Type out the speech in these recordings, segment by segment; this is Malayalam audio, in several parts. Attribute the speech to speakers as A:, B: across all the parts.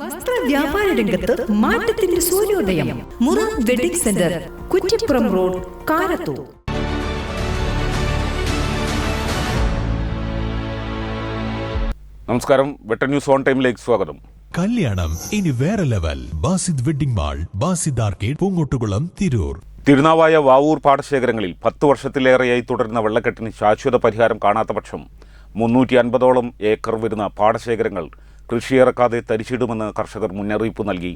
A: വസ്ത്ര വ്യാപാര രംഗത്ത് മാറ്റത്തിന്റെ സൂര്യോദയം. Mura wedding centre Kuttippuram road Karathur.
B: നമസ്കാരം. വെട്ടൻ ന്യൂസ് ഓൺ ടൈമിലേക്ക് സ്വാഗതം.
C: കല്യാണം ഇനി വേറെ level. Basid wedding mall Basid arcade Poonkottukulam Tirur.
B: Thirunavaya Vavoor പാടശേഖരങ്ങളിൽ പത്ത് വർഷത്തിലേറെയായി തുടരുന്ന വെള്ളക്കെട്ടിന് ശാശ്വത പരിഹാരം കാണാത്ത പക്ഷം മുന്നൂറ്റി അൻപതോളം ഏക്കർ വരുന്ന പാടശേഖരങ്ങൾ കൃഷിയിറക്കാതെ തരിച്ചിടുമെന്ന് കർഷകർ മുന്നറിയിപ്പ് നൽകി.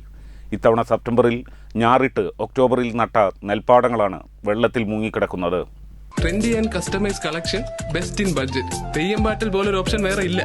B: ഇത്തവണ സെപ്റ്റംബറിൽ ഞാറിട്ട് ഒക്ടോബറിൽ നട്ട നെൽപ്പാടങ്ങളാണ് വെള്ളത്തിൽ മുങ്ങിക്കിടക്കുന്നത്.
D: Trendy and customise collection best in budget Theyyam പാട്ടിൽ പോലൊരു ഓപ്ഷൻ വേറെ ഇല്ല.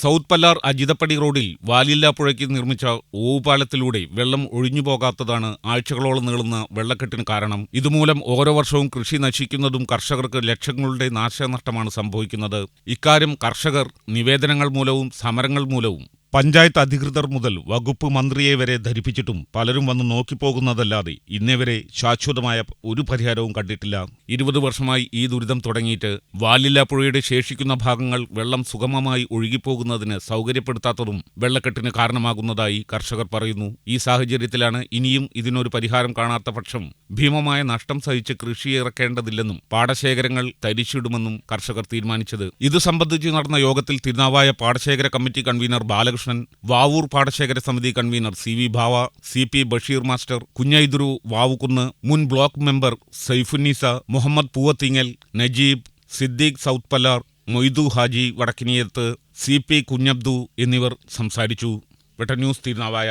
E: സൗത്ത് പല്ലാർ അജിതപ്പടി റോഡിൽ വാലില്ലാപ്പുഴയ്ക്ക് നിർമ്മിച്ച ഓവുപാലത്തിലൂടെ വെള്ളം ഒഴിഞ്ഞു പോകാത്തതാണ് ആഴ്ചകളോളം നീളുന്ന വെള്ളക്കെട്ടിന് കാരണം. ഇതുമൂലം ഓരോ വർഷവും കൃഷി നശിക്കുന്നതും കർഷകർക്ക് ലക്ഷങ്ങളുടെ നാശനഷ്ടമാണ് സംഭവിക്കുന്നത്. ഇക്കാര്യം കർഷകർ നിവേദനങ്ങൾ മൂലവും സമരങ്ങൾ മൂലവും പഞ്ചായത്ത് അധികൃതർ മുതൽ വകുപ്പ് മന്ത്രിയെ വരെ ധരിപ്പിച്ചിട്ടും പലരും വന്ന് നോക്കിപ്പോകുന്നതല്ലാതെ ഇന്നേവരെ ശാശ്വതമായ ഒരു പരിഹാരവും കണ്ടിട്ടില്ല. ഇരുപത് വർഷമായി ഈ ദുരിതം തുടങ്ങിയിട്ട് വാലില്ലാപ്പുഴയുടെ ശേഷിക്കുന്ന ഭാഗങ്ങൾ വെള്ളം സുഗമമായി ഒഴുകിപ്പോകുന്നതിന് സൗകര്യപ്പെടുത്താത്തതും വെള്ളക്കെട്ടിന് കാരണമാകുന്നതായി കർഷകർ പറയുന്നു. ഈ സാഹചര്യത്തിലാണ് ഇനിയും ഇതിനൊരു പരിഹാരം കാണാത്ത പക്ഷം ഭീമമായ നഷ്ടം സഹിച്ച് കൃഷി ഇറക്കേണ്ടതില്ലെന്നും പാടശേഖരങ്ങൾ തരിച്ചിടുമെന്നും കർഷകർ തീരുമാനിച്ചത്. ഇത് സംബന്ധിച്ച് നടന്ന യോഗത്തിൽ തിരുനാവായ പാടശേഖര കമ്മിറ്റി കൺവീനർ ബാലകൃഷ്ണൻ വാവൂർ പാടശേഖര സമിതി കൺവീനർ സി വി ഭാവ C P Basheer master Kunhaidru Vavukunnu മുൻ block member Saifunneesa Muhammad Poovathingal Najeeb Siddique south Pallar Moidu Haji Vadakkiniyath C P Kunhabdu എന്നിവർ സംസാരിച്ചു. വെട്ട ന്യൂസ് തിരുനാവായ